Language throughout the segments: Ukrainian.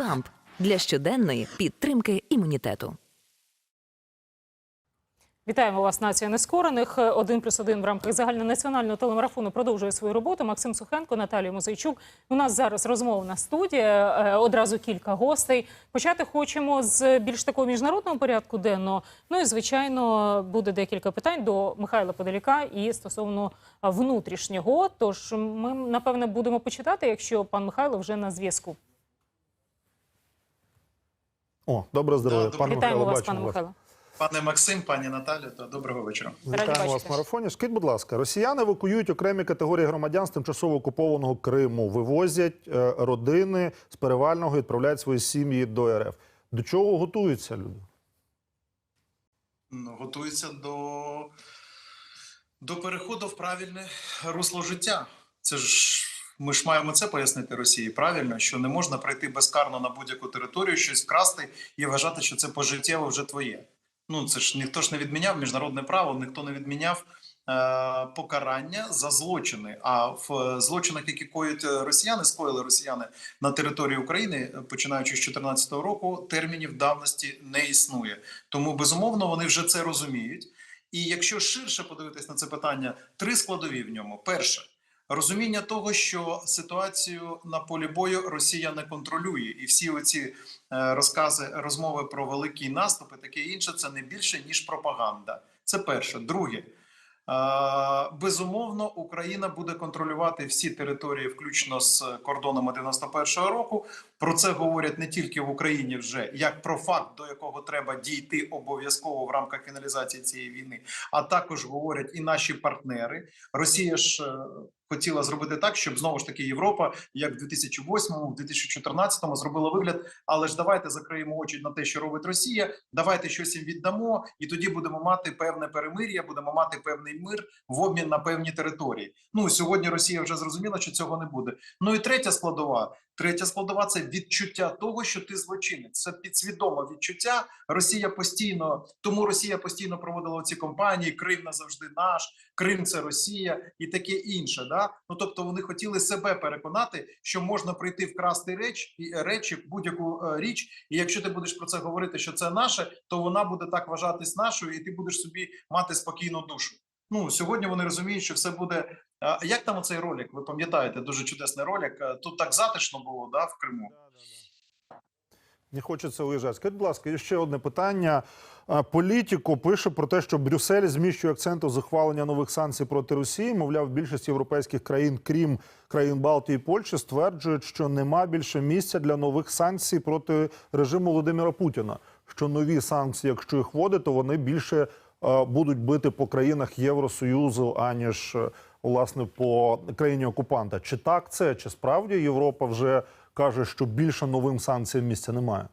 ПАМП для щоденної підтримки імунітету. Вітаємо вас, нація нескорених. Один плюс один в рамках загальнонаціонального телемарафону продовжує свою роботу. Максим Сухенко, Наталія Музейчук. У нас зараз розмовна студія. е, Одразу кілька гостей. Почати хочемо з більш такого міжнародного порядку денного. Ну і звичайно буде декілька питань до Михайла Подоляка і стосовно внутрішнього. Тож ми напевне будемо почитати, якщо пан Михайло вже на зв'язку. О, добре здоров'я, Да, пане Вітаємо Михайло, вас, пане. Михайло. Пане Максим, пані Наталю, то доброго вечора. Вітаємо вас в марафоні. Скажіть, будь ласка, росіяни евакуюють окремі категорії громадян з тимчасово окупованого Криму, вивозять е, родини з перевального, і відправляють свої сім'ї до РФ. До чого готуються люди? Ну, готується до, до переходу в правильне русло життя. Це ж ми ж маємо це пояснити Росії правильно, що не можна прийти безкарно на будь-яку територію, щось вкрасти і вважати, що це пожиттєво вже твоє. Ну це ж ніхто ж не відміняв міжнародне право, ніхто не відміняв е, покарання за злочини. А в е, злочинах, які коють е, росіяни, скоїли росіяни на території України, е, починаючи з 2014 року, термінів давності не існує. Тому безумовно вони вже це розуміють. І якщо ширше подивитись на це питання, три складові в ньому: перше. Розуміння того, що ситуацію на полі бою Росія не контролює, і всі оці е, розкази, розмови про великі наступи, таке інше, це не більше ніж пропаганда. Це перше. Друге, Е, Безумовно, Україна буде контролювати всі території, включно з кордонами 91-го року. Про це говорять не тільки в Україні, вже як про факт, до якого треба дійти обов'язково в рамках фіналізації цієї війни, а також говорять і наші партнери. Росія ж е, хотіла зробити так, щоб знову ж таки Європа, як в 2008-му, в 2014-му зробила вигляд. Але ж давайте закриємо очі на те, що робить Росія. Давайте щось їм віддамо, і тоді будемо мати певне перемир'я, будемо мати певний мир в обмін на певні території. Ну сьогодні Росія вже зрозуміла, що цього не буде. Ну і третя складова. Третя складова це відчуття того, що ти злочинець. Це підсвідоме відчуття. Росія постійно тому Росія постійно проводила ці кампанії. Крим назавжди наш, Крим це Росія і таке інше. Да? Ну тобто вони хотіли себе переконати, що можна прийти вкрасти реч і речі, будь-яку е, річ. І якщо ти будеш про це говорити, що це наше, то вона буде так вважатись нашою, і ти будеш собі мати спокійну душу. Ну сьогодні вони розуміють, що все буде. Як там оцей ролик? Ви пам'ятаєте, дуже чудесний ролик. Е, Тут так затишно було, да, в Криму. Не хочеться уїжджати. Скажіть, будь ласка, ще одне питання. Політіко пише про те, що Брюссель зміщує акцент у захвалення нових санкцій проти Росії. Мовляв, більшість європейських країн, крім країн Балтії і Польщі, стверджують, що нема більше місця для нових санкцій проти режиму Володимира Путіна. Що нові санкції, якщо їх вводити, то вони більше е, будуть бити по країнах Євросоюзу, аніж е, власне по країні окупанта. Чи так це? Чи справді Європа вже каже, що більше новим санкціям місця немає?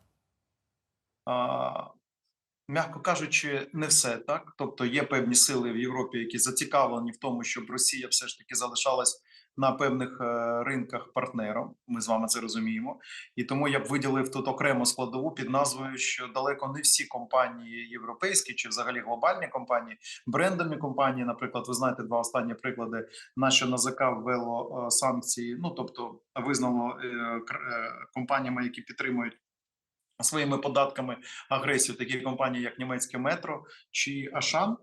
М'яко кажучи, не все так. Тобто є певні сили в Європі, які зацікавлені в тому, щоб Росія все ж таки залишалась на певних е, ринках партнером. Ми з вами це розуміємо. І тому я б виділив тут окрему складову під назвою, що далеко не всі компанії європейські чи взагалі глобальні компанії, брендові компанії, наприклад, ви знаєте два останні приклади. Наше НАЗК ввело е, санкції, ну тобто визнало е, компаніями, які підтримують своїми податками агресію, такі компанії, як німецьке метро чи Ашан.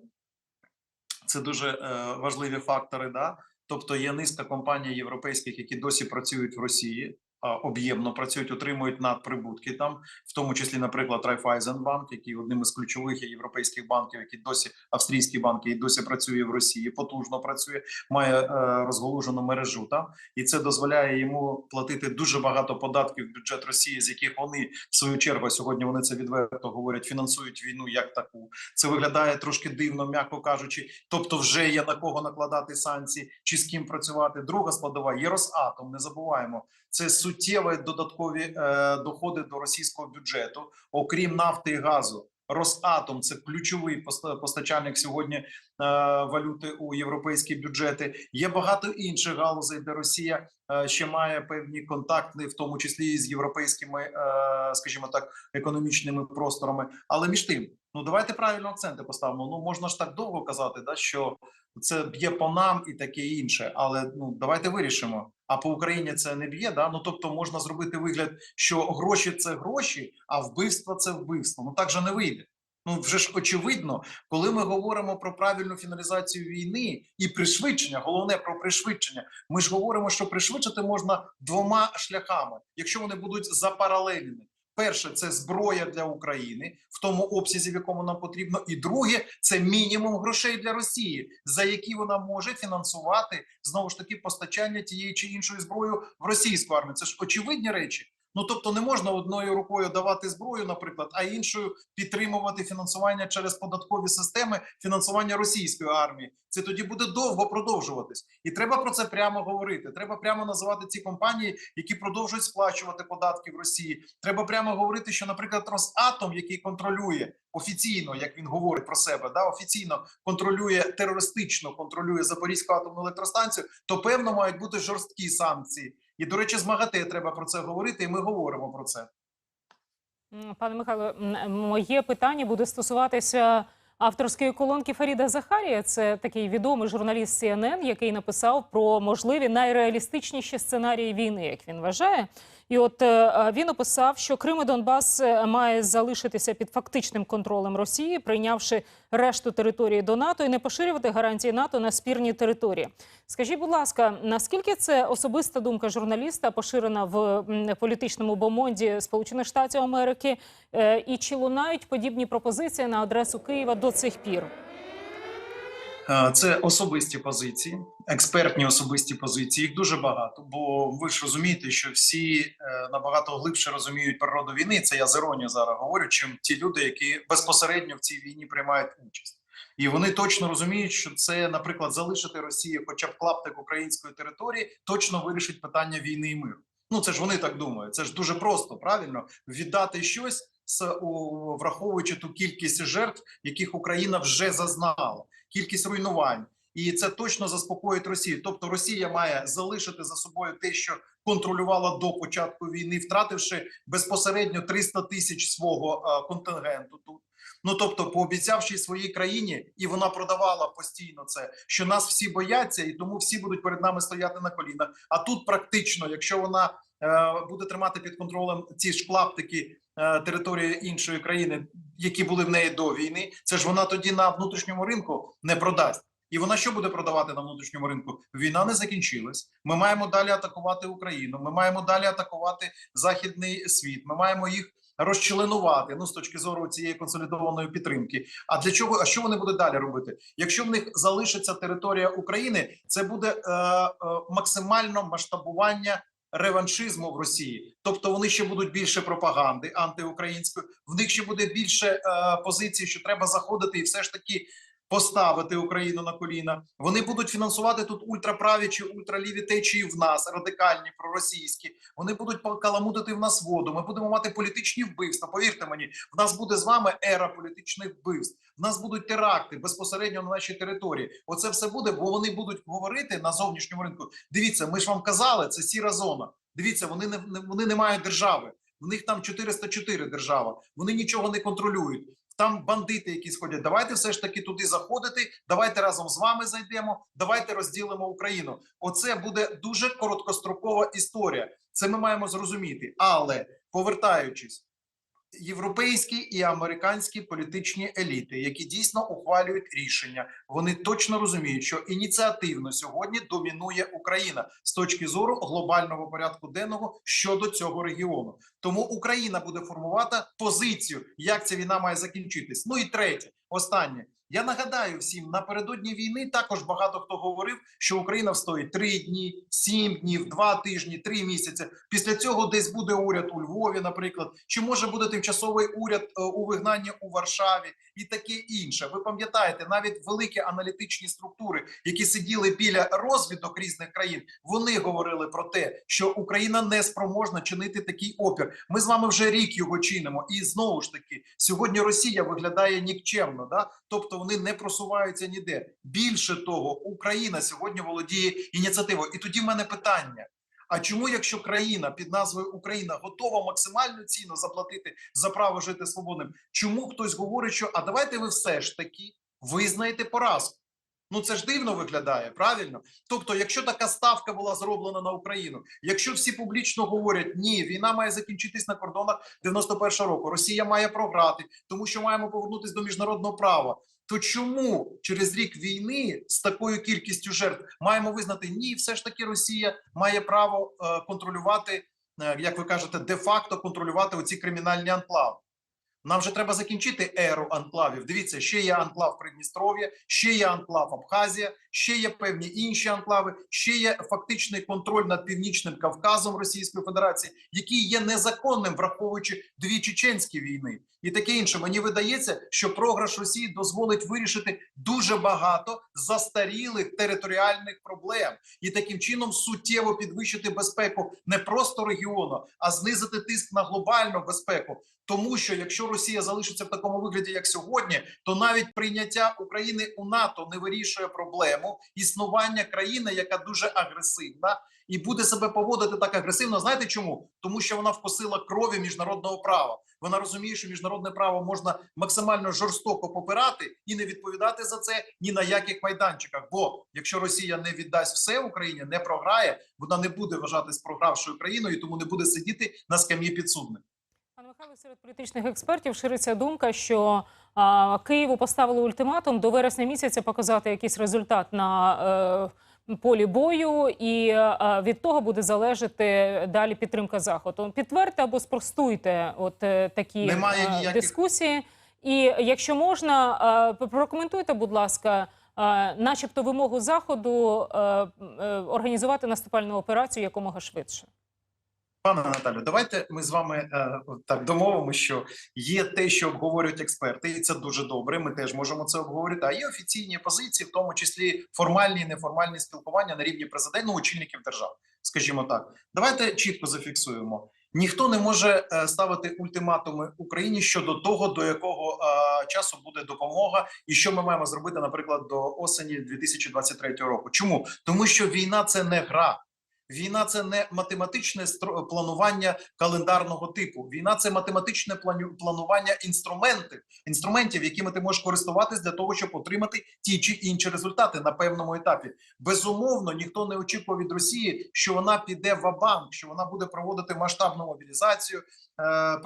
Це дуже е, важливі фактори. Да? Тобто є низка компаній європейських, які досі працюють в Росії, об'ємно працюють, отримують надприбутки там, в тому числі, наприклад, Райфайзенбанк, який одним із ключових європейських банків, який досі австрійський банк, який досі працює в Росії, потужно працює, має е, розголужену мережу там, і це дозволяє йому платити дуже багато податків в бюджет Росії, з яких вони в свою чергу сьогодні вони це відверто говорять, фінансують війну як таку. Це виглядає трошки дивно, м'яко кажучи. Тобто, вже є на кого накладати санкції чи з ким працювати. Друга складова є Росатом. Не забуваємо. Це суттєві додаткові е, доходи до російського бюджету, окрім нафти і газу. Росатом це ключовий поста- постачальник сьогодні валюти у європейські бюджети. Є багато інших галузей, де Росія е, ще має певні контакти, в тому числі і з європейськими, е, скажімо так, економічними просторами. Але між тим, ну давайте правильно акценти поставимо. Ну можна ж так довго казати, да що це б'є по нам і таке інше. Але ну давайте вирішимо. А по Україні це не б'є. Да? Ну тобто можна зробити вигляд, що гроші це гроші, а вбивство це вбивство. Ну так же не вийде. Ну вже ж очевидно, коли ми говоримо про правильну фіналізацію війни і пришвидшення, головне про пришвидшення. Ми ж говоримо, що пришвидшити можна двома шляхами, якщо вони будуть запаралельні. Перше, це зброя для України в тому обсязі, в якому нам потрібно, і друге це мінімум грошей для Росії, за які вона може фінансувати знову ж таки постачання тієї чи іншої зброї в російську армію. Це ж очевидні речі. Ну тобто не можна одною рукою давати зброю, наприклад, а іншою підтримувати фінансування через податкові системи фінансування російської армії. Це тоді буде довго продовжуватись, і треба про це прямо говорити. Треба прямо називати ці компанії, які продовжують сплачувати податки в Росії. Треба прямо говорити, що, наприклад, Росатом, який контролює офіційно, як він говорить про себе, да офіційно контролює терористично, контролює Запорізьку атомну електростанцію, то певно мають бути жорсткі санкції. І до речі, з МАГАТЕ треба про це говорити, і ми говоримо про це. Пане Михайло, моє питання буде стосуватися авторської колонки Фаріда Захарія. Це такий відомий журналіст CNN, який написав про можливі найреалістичніші сценарії війни, як він вважає. І от е, він описав, що Крим і Донбас е, має залишитися під фактичним контролем Росії, прийнявши решту території до НАТО і не поширювати гарантії НАТО на спірні території. Скажіть, будь ласка, наскільки це особиста думка журналіста, поширена в політичному бомонді Сполучених Штатів Америки, Е, і чи лунають подібні пропозиції на адресу Києва до цих пір? Е, Це особисті позиції, експертні особисті позиції. Їх дуже багато. Бо ви ж розумієте, що всі е, набагато глибше розуміють природу війни. Це я з іронією зараз говорю, чим ті люди, які безпосередньо в цій війні приймають участь. І вони точно розуміють, що це, наприклад, залишити Росію, хоча б клаптик української території, точно вирішить питання війни і миру. Ну це ж вони так думають. Це ж дуже просто, правильно віддати щось враховуючи ту кількість жертв, яких Україна вже зазнала, кількість руйнувань. І це точно заспокоїть Росію. Тобто Росія має залишити за собою те, що контролювала до початку війни, втративши безпосередньо 300 тисяч свого е, контингенту тут. Ну тобто, пообіцявши своїй країні, і вона продавала постійно це, що нас всі бояться, і тому всі будуть перед нами стояти на колінах. А тут практично, якщо вона е, буде тримати під контролем ці ж клаптики е, території іншої країни, які були в неї до війни, це ж вона тоді на внутрішньому ринку не продасть. І вона що буде продавати на внутрішньому ринку? Війна не закінчилась. Ми маємо далі атакувати Україну. Ми маємо далі атакувати західний світ. Ми маємо їх розчленувати. Ну з точки зору цієї консолідованої підтримки. А для чого? А що вони будуть далі робити? Якщо в них залишиться територія України, це буде е, е, максимально масштабування. Реваншизму в Росії, тобто вони ще будуть більше пропаганди антиукраїнської. В них ще буде більше е, позицій, що треба заходити і все ж таки поставити Україну на коліна. Вони будуть фінансувати тут ультраправі чи ультраліві течії в нас, радикальні, проросійські. Вони будуть каламутити в нас воду. Ми будемо мати політичні вбивства. Повірте мені, в нас буде з вами ера політичних вбивств. В нас будуть теракти безпосередньо на нашій території. Оце все буде, бо вони будуть говорити на зовнішньому ринку. Дивіться, ми ж вам казали, це сіра зона. Дивіться, вони не вони не мають держави. В них там 404 держава. Вони нічого не контролюють. Там бандити, які сходять. Давайте все ж таки туди заходити. Давайте разом з вами зайдемо. Давайте розділимо Україну. Оце буде дуже короткострокова історія. Це ми маємо зрозуміти. Але повертаючись, європейські і американські політичні еліти, які дійсно ухвалюють рішення, вони точно розуміють, що ініціативно сьогодні домінує Україна з точки зору глобального порядку денного щодо цього регіону. Тому Україна буде формувати позицію, як ця війна має закінчитись. Ну і третє, останнє. Я нагадаю всім, напередодні війни також багато хто говорив, що Україна встоїть три дні, сім днів, два тижні, три місяці. Після цього десь буде уряд у Львові, наприклад, чи може буде тимчасовий уряд е, у вигнанні у Варшаві і таке інше. Ви пам'ятаєте, навіть великі аналітичні структури, які сиділи біля розвідок різних країн, вони говорили про те, що Україна не спроможна чинити такий опір. Ми з вами вже рік його чинимо, і знову ж таки, сьогодні Росія виглядає нікчемно, да тобто вони не просуваються ніде. Більше того, Україна сьогодні володіє ініціативою. І тоді в мене питання. А чому, якщо країна під назвою Україна готова максимальну ціну заплатити за право жити свободним, чому хтось говорить, що а давайте ви все ж таки визнаєте поразку? Ну це ж дивно виглядає, правильно? Тобто, якщо така ставка була зроблена на Україну, якщо всі публічно говорять, ні, війна має закінчитись на кордонах 91-го року, Росія має програти, тому що маємо повернутися до міжнародного права. То чому через рік війни з такою кількістю жертв маємо визнати ні, все ж таки Росія має право е, контролювати, е, як ви кажете, де-факто контролювати оці кримінальні анклави. Нам же треба закінчити еру анклавів. Дивіться, ще є анклав Придністров'я, ще є анклав Абхазія, ще є певні інші анклави, ще є фактичний контроль над північним Кавказом Російської Федерації, який є незаконним, враховуючи дві чеченські війни і таке інше. Мені видається, що програш Росії дозволить вирішити дуже багато застарілих територіальних проблем і таким чином суттєво підвищити безпеку не просто регіону, а знизити тиск на глобальну безпеку. Тому що якщо Росія залишиться в такому вигляді, як сьогодні, то навіть прийняття України у НАТО не вирішує проблему існування країни, яка дуже агресивна, і буде себе поводити так агресивно. Знаєте чому? Тому що вона вкусила крові міжнародного права. Вона розуміє, що міжнародне право можна максимально жорстоко попирати і не відповідати за це ні на яких майданчиках. Бо якщо Росія не віддасть все Україні, не програє, вона не буде вважатись програвшою країною, тому не буде сидіти на скам'ї підсудних. Михайло, серед політичних експертів шириться думка, що а, Києву поставили ультиматум до вересня місяця показати якийсь результат на е, полі бою, і е, від того буде залежати далі підтримка заходу. Підтвердьте або спростуйте от е, такі Немає е, ніяких- дискусії. І якщо можна, е, прокоментуйте, будь ласка. е, Начебто вимогу заходу е, е, організувати наступальну операцію якомога швидше. Пане Наталю, давайте ми з вами е, так домовимо, що є те, що обговорюють експерти, і це дуже добре. Ми теж можемо це обговорити. А є офіційні позиції, в тому числі формальні і неформальні спілкування на рівні президента, ну, очільників держав. Скажімо так, давайте чітко зафіксуємо. Ніхто не може е, ставити ультиматуми Україні щодо того, до якого е, часу буде допомога, і що ми маємо зробити, наприклад, до осені 2023 року. Чому тому, що війна це не гра. Війна це не математичне планування календарного типу. Війна це математичне планування інструментів, інструментів, якими ти можеш користуватись для того, щоб отримати ті чи інші результати на певному етапі. Безумовно, ніхто не очікував від Росії, що вона піде в банк що вона буде проводити масштабну мобілізацію, е,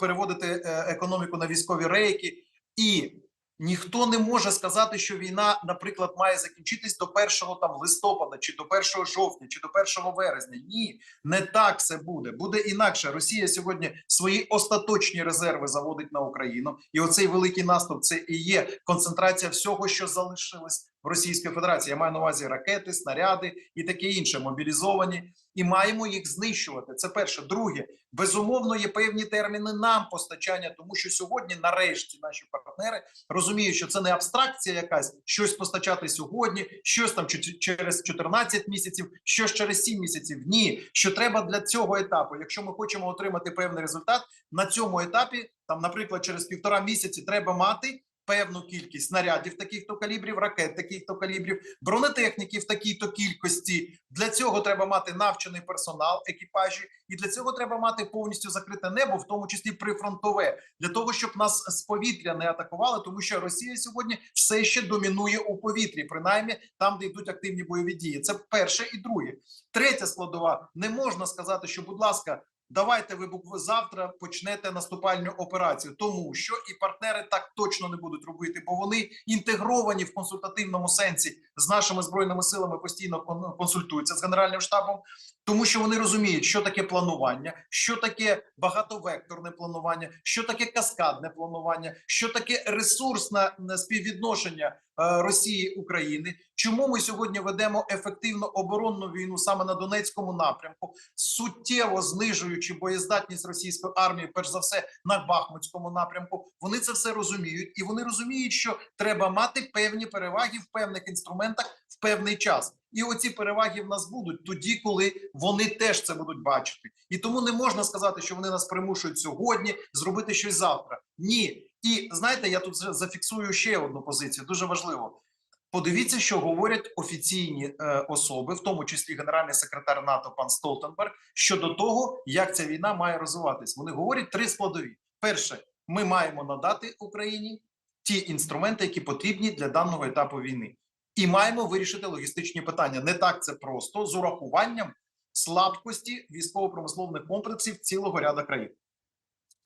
переводити е, економіку на військові рейки і. Ніхто не може сказати, що війна, наприклад, має закінчитись до 1 там листопада, чи до 1 жовтня, чи до 1 вересня. Ні, не так це буде. Буде інакше. Росія сьогодні свої остаточні резерви заводить на Україну, і оцей великий наступ це і є концентрація всього, що залишилось в Російській Федерації. Я маю на увазі ракети, снаряди і таке інше, мобілізовані, і маємо їх знищувати. Це перше. Друге, безумовно, є певні терміни нам постачання, тому що сьогодні, нарешті, наші партнери розуміють, що це не абстракція, якась щось постачати сьогодні, щось там через 14 місяців, щось через 7 місяців. Ні, що треба для цього етапу. Якщо ми хочемо отримати певний результат на цьому етапі, там, наприклад, через півтора місяці треба мати. Певну кількість снарядів таких-то калібрів, ракет таких-то калібрів, бронетехніки в такій-то кількості. Для цього треба мати навчений персонал, екіпажі, і для цього треба мати повністю закрите небо, в тому числі прифронтове, для того, щоб нас з повітря не атакували, тому що Росія сьогодні все ще домінує у повітрі, принаймні там, де йдуть активні бойові дії. Це перше і друге. Третя складова не можна сказати, що, будь ласка. Давайте ви завтра почнете наступальну операцію, тому що і партнери так точно не будуть робити, бо вони інтегровані в консультативному сенсі з нашими збройними силами постійно кон- консультуються з генеральним штабом, тому що вони розуміють, що таке планування, що таке багатовекторне планування, що таке каскадне планування, що таке ресурсне е, співвідношення е, Росії України. Чому ми сьогодні ведемо ефективну оборонну війну саме на Донецькому напрямку, суттєво знижуючи боєздатність російської армії, перш за все на Бахмутському напрямку. Вони це все розуміють, і вони розуміють, що треба мати певні переваги в певних інструментах в певний час. І оці переваги в нас будуть тоді, коли вони теж це будуть бачити. І тому не можна сказати, що вони нас примушують сьогодні зробити щось завтра. Ні. І знаєте, я тут зафіксую ще одну позицію. Дуже важливо. Подивіться, що говорять офіційні е, особи, в тому числі генеральний секретар НАТО пан Столтенберг, щодо того, як ця війна має розвиватись. Вони говорять три складові: перше, ми маємо надати Україні ті інструменти, які потрібні для даного етапу війни. І маємо вирішити логістичні питання. Не так це просто з урахуванням слабкості військово-промислових комплексів цілого ряду країн.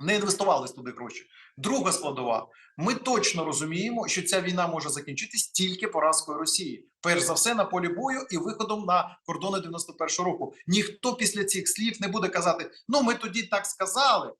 Не інвестувались туди гроші. Друга складова. Ми точно розуміємо, що ця війна може закінчитись тільки поразкою Росії. Перш за все на полі бою і виходом на кордони 91-го року. Ніхто після цих слів не буде казати: ну ми тоді так сказали,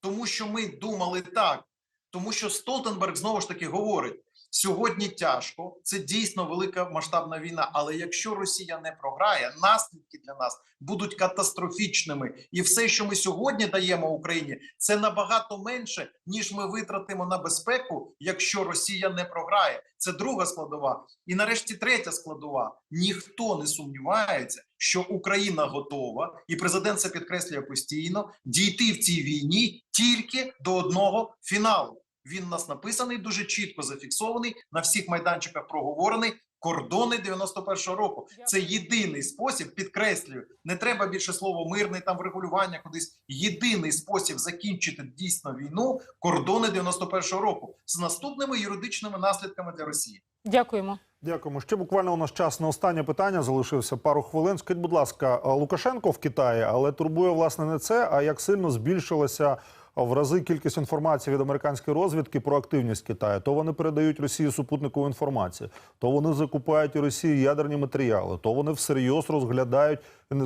тому що ми думали так. Тому що Столтенберг знову ж таки говорить: сьогодні тяжко, це дійсно велика масштабна війна. Але якщо Росія не програє, наслідки для нас будуть катастрофічними, і все, що ми сьогодні даємо Україні, це набагато менше, ніж ми витратимо на безпеку, якщо Росія не програє. Це друга складова. І нарешті третя складова: ніхто не сумнівається, що Україна готова, і президент це підкреслює постійно дійти в цій війні тільки до одного фіналу. Він у нас написаний дуже чітко зафіксований на всіх майданчиках проговорений. Кордони 91-го року. Це єдиний спосіб, підкреслюю, не треба більше слово мирний там врегулювання кудись. Єдиний спосіб закінчити дійсно війну кордони 91-го року з наступними юридичними наслідками для Росії. Дякуємо. Дякуємо. Ще буквально у нас час на останнє питання залишився пару хвилин. Скажіть, будь ласка, Лукашенко в Китаї, але турбує власне не це, а як сильно збільшилася в рази кількість інформації від американської розвідки про активність Китаю. То вони передають Росії супутникову інформацію, то вони закупають у Росії ядерні матеріали, то вони всерйоз розглядають,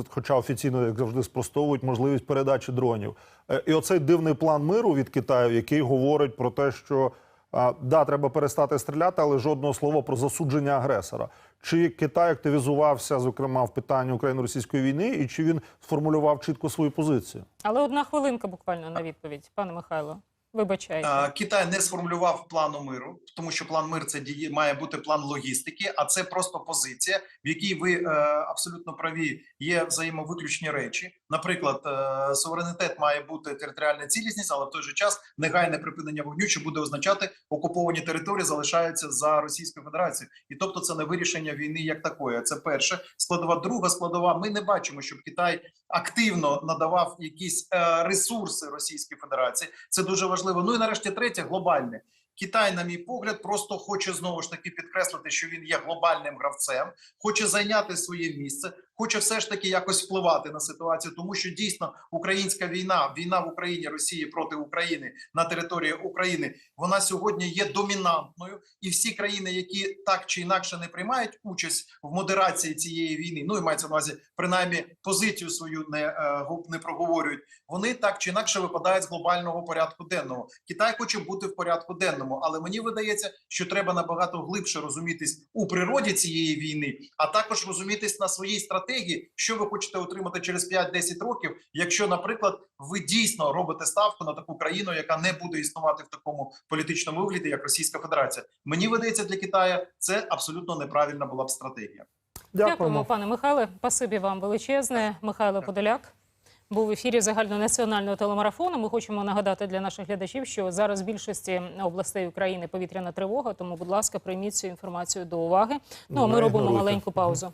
хоча офіційно як завжди спростовують можливість передачі дронів. Е, І оцей дивний план миру від Китаю, який говорить про те, що да, треба перестати стріляти, але жодного слова про засудження агресора. Чи Китай активізувався, зокрема, в питанні Україно-російської війни, і чи він сформулював чітко свою позицію? Але одна хвилинка буквально на відповідь, пане Михайло. Вибачайте. Е, Китай не сформулював плану миру, тому що план мир це діє має бути план логістики, а це просто позиція, в якій ви е, абсолютно праві є взаємовиключні речі. Наприклад, е, суверенітет має бути територіальна цілісність, але в той же час негайне припинення вогню, що буде означати окуповані території залишаються за Російською Федерацією, і тобто це не вирішення війни як такої. Це перше складова. Друга складова. Ми не бачимо, щоб Китай активно надавав якісь е, ресурси Російській Федерації. Це дуже важливо. Ну і нарешті третє глобальне. Китай, на мій погляд, просто хоче знову ж таки підкреслити, що він є глобальним гравцем, хоче зайняти своє місце, хоче все ж таки якось впливати на ситуацію, тому що дійсно українська війна, війна в Україні Росії проти України на території України, вона сьогодні є домінантною, і всі країни, які так чи інакше не приймають участь в модерації цієї війни, ну і мається на увазі принаймні позицію свою не, е, не проговорюють. Вони так чи інакше випадають з глобального порядку денного. Китай хоче бути в порядку денному, але мені видається, що треба набагато глибше розумітись у природі цієї війни, а також розумітись на своїй стратегії, що ви хочете отримати через 5-10 років, якщо, наприклад, ви дійсно робите ставку на таку країну, яка не буде існувати в такому політичному вигляді, як Російська Федерація. Мені видається для Китаю це абсолютно неправильна була б стратегія. Дякуємо, пане Михайле. Спасибі вам величезне. Михайло Подоляк був в ефірі загальнонаціонального телемарафону. Ми хочемо нагадати для наших глядачів, що зараз в більшості областей України повітряна тривога. Тому, будь ласка, прийміть цю інформацію до уваги. Ну а ми робимо маленьку паузу.